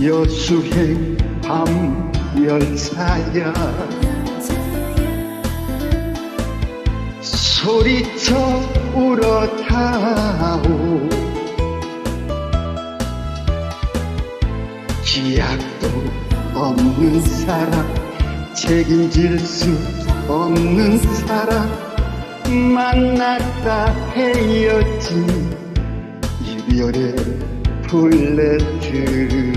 여수행 밤 열차야. 소리쳐 울어타오. 기약도 없는 사람 책임질 수 없는 사람 만났다 헤어진 이별의 블레트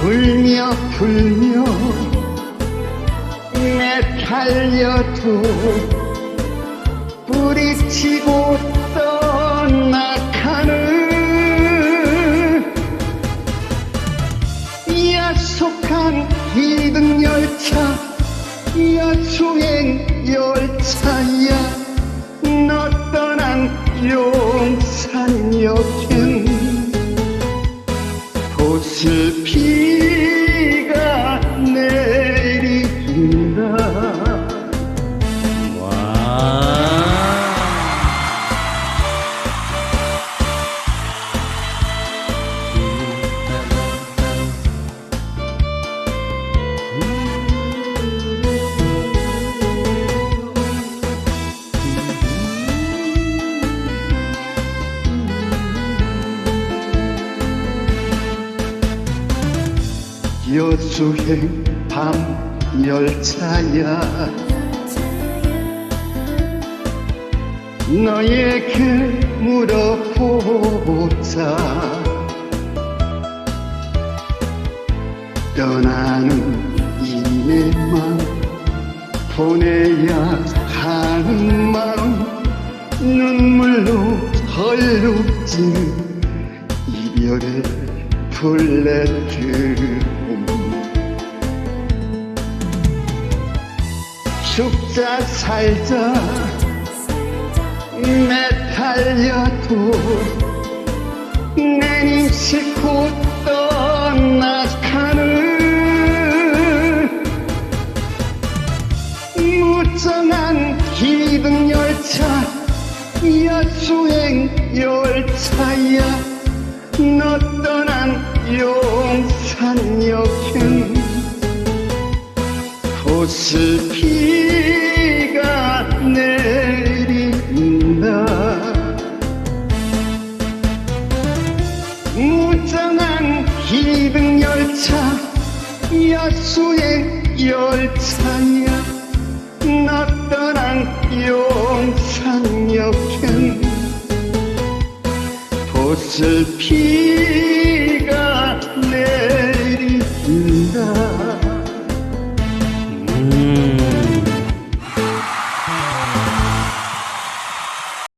불며 불며 매달려도 뿌리치고 떠나가는 야속한 기등열차 야수행 열차야. 너 떠난 용산역엔 보슬비 여수행 밤 열차야. 너에게 물어보자. 떠나는 이내만 보내야 하는 마음 눈물로 헐룩지는 이별의 플랫폼 죽자 살자. 매달려도 내님 싣고 떠나가는 무정한 기등열차 여수행 열차야. 너 떠난 용산역엔 보슬비가 내린다. 무정한 기등 열차 야수행 열차야. 너 떠난 용산역엔 보슬비가